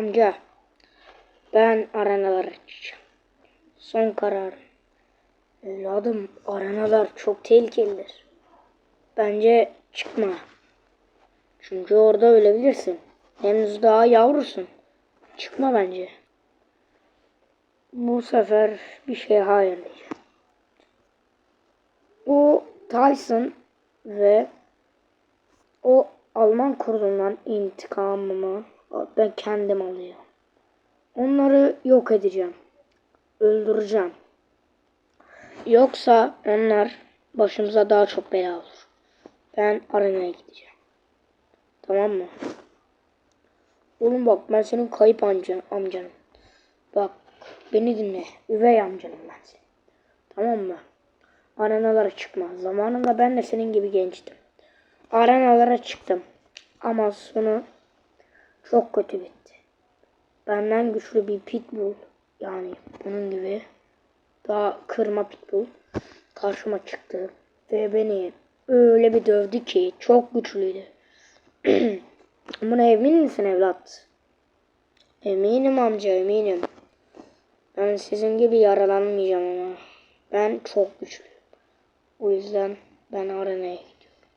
Amca ben arenalara çıkacağım. Son kararım. Evladım arenalar çok tehlikelidir. Bence çıkma. Çünkü orada ölebilirsin. Henüz daha yavrusun. Çıkma bence. Bu sefer bir şey hayır diyeceğim. O Tyson ve o Alman kurdundan intikamımı ben kendim alıyorum. Onları yok edeceğim. Öldüreceğim. Yoksa onlar başımıza daha çok bela olur. Ben arenaya gideceğim. Tamam mı? Oğlum bak ben senin kayıp amcan, amcanım. Bak beni dinle. Üvey amcanım ben senin. Tamam mı? Arenalara çıkma. Zamanında ben de senin gibi gençtim. Arenalara çıktım. Ama sonu çok kötü bitti. Benden güçlü bir pitbull yani bunun gibi daha kırma pitbull karşıma çıktı. Ve beni öyle bir dövdü ki çok güçlüydü. Buna emin misin evlat? Eminim amca eminim. Ben sizin gibi yaralanmayacağım ama. Ben çok güçlüyüm. O yüzden ben arenaya gidiyorum.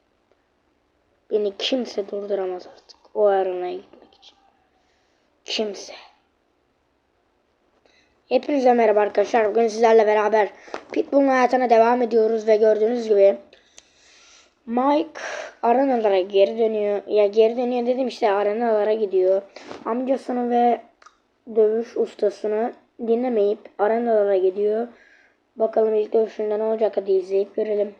Beni kimse durduramaz artık. O arenaya gitmek. Kimse. Hepinize merhaba arkadaşlar. Bugün sizlerle beraber Pitbull'un hayatına devam ediyoruz ve gördüğünüz gibi Mike arenalara geri dönüyor. Ya geri dönüyor dedim işte arenalara gidiyor. Amcasını ve dövüş ustasını dinlemeyip arenalara gidiyor. Bakalım ilk dövüşünde ne olacak hadi izleyip görelim.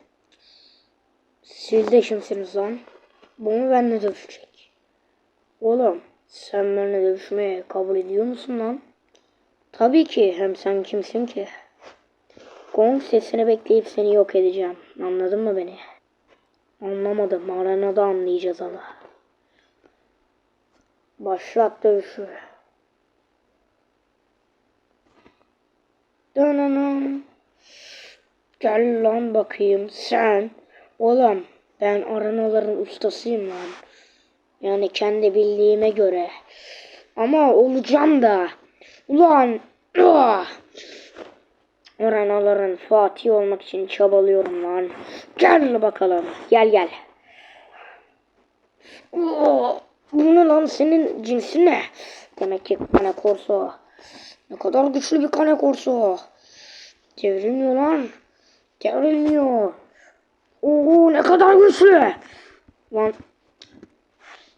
Siz de kimsiniz lan? Bu mu benimle dövüşecek? Oğlum sen benimle dövüşmeye kabul ediyor musun lan? Tabii ki hem sen kimsin ki? Gong sesini bekleyip seni yok edeceğim. Anladın mı beni? Anlamadım. Arenada anlayacağız ama. Başlat dövüşü. Dönanım. Gel lan bakayım sen. Oğlum ben arenaların ustasıyım lan. Yani kendi bildiğime göre. Ama olacağım da. Ulan. Ah! Arenaların Fatih olmak için çabalıyorum lan. Gel bakalım. Gel gel. Bu ne lan senin cinsin ne? Demek ki kane korso. Ne kadar güçlü bir kane korso. Devrilmiyor lan. Devrilmiyor. Oo ne kadar güçlü. Lan.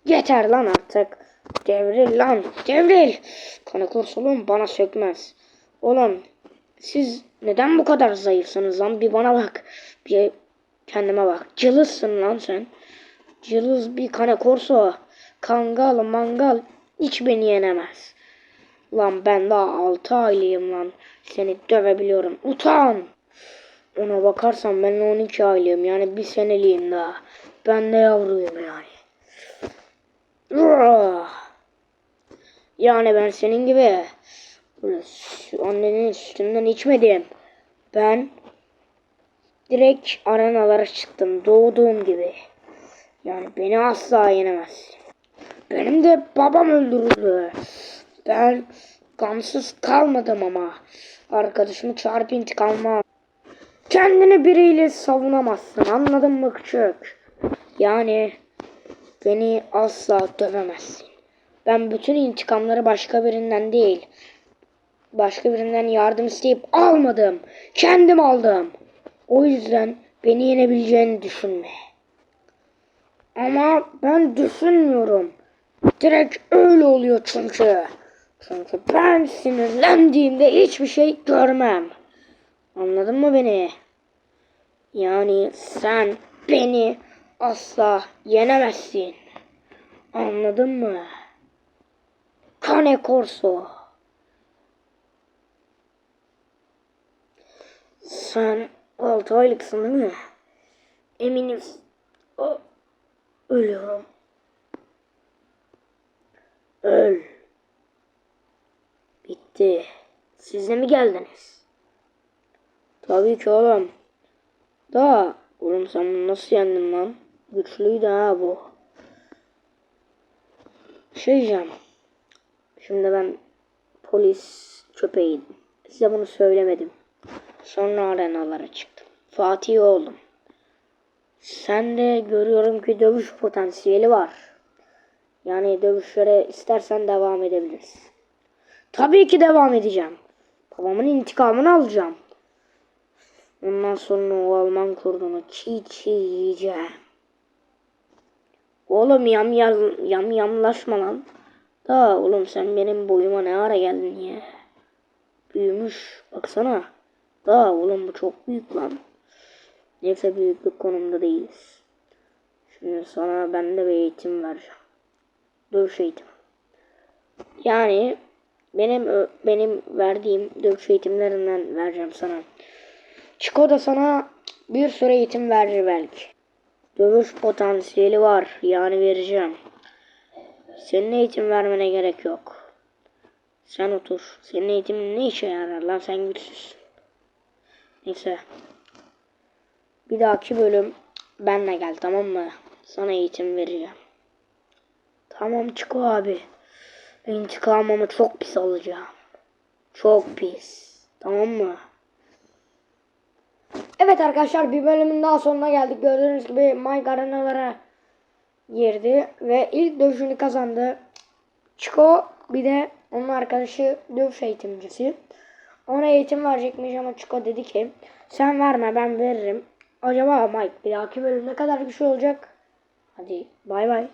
Yeter lan artık. Devril lan. Devril. Kane korsolum bana sökmez. Oğlum siz neden bu kadar zayıfsınız lan? Bir bana bak. Bir kendime bak. Cılızsın lan sen. Cılız bir kane korso. Kangal mangal hiç beni yenemez. Lan ben daha 6 aylıyım lan. Seni dövebiliyorum. Utan. Ona bakarsan ben 12 aylıyım. Yani bir seneliyim daha. Ben de yavruyum yani. Yani ben senin gibi annenin sütünden içmedim. Ben direkt arenalara çıktım. Doğduğum gibi. Yani beni asla yenemez. Benim de babam öldürüldü. Ben gamsız kalmadım ama. Arkadaşımı çağırıp intikamımı Kendini biriyle savunamazsın. Anladın mı küçük? Yani beni asla dövemezsin. Ben bütün intikamları başka birinden değil, başka birinden yardım isteyip almadım. Kendim aldım. O yüzden beni yenebileceğini düşünme. Ama ben düşünmüyorum. Direkt öyle oluyor çünkü. Çünkü ben sinirlendiğimde hiçbir şey görmem. Anladın mı beni? Yani sen beni asla yenemezsin. Anladın mı? Kane Corso. Sen 6 aylıksın değil mi? Eminim. O, ölüyorum. Öl. Bitti. Siz de mi geldiniz? Tabii ki oğlum. Da oğlum sen bunu nasıl yendin lan? Güçlüydü ha bu. Şey diyeceğim. Şimdi ben polis köpeğiydim. Size bunu söylemedim. Sonra arenalara çıktım. Fatih oğlum. Sen de görüyorum ki dövüş potansiyeli var. Yani dövüşlere istersen devam edebiliriz. Tabii ki devam edeceğim. Babamın intikamını alacağım. Ondan sonra o Alman kurdunu çiğ çiğ yiyeceğim. Oğlum yam, yam, yam yamlaşma lan. Da oğlum sen benim boyuma ne ara geldin ya? Büyümüş. Baksana. Da oğlum bu çok büyük lan. Neyse büyüklük konumda değiliz. Şimdi sana ben de bir eğitim vereceğim. Dövüş eğitimi. Yani benim benim verdiğim dövüş eğitimlerinden vereceğim sana. Çiko da sana bir sürü eğitim verir belki. Dövüş potansiyeli var. Yani vereceğim. Senin eğitim vermene gerek yok. Sen otur. Senin eğitimin ne işe yarar lan sen güçsüzsün. Neyse. Bir dahaki bölüm benle gel tamam mı? Sana eğitim vereceğim. Tamam Çiko abi. İntikamımı çok pis alacağım. Çok pis. Tamam mı? Evet arkadaşlar bir bölümün daha sonuna geldik. Gördüğünüz gibi Mike arenalara girdi ve ilk dövüşünü kazandı. Chico bir de onun arkadaşı dövüş eğitimcisi. Ona eğitim verecekmiş ama Chico dedi ki sen verme ben veririm. Acaba Mike bir dahaki bölüm ne kadar güçlü olacak? Hadi bay bay.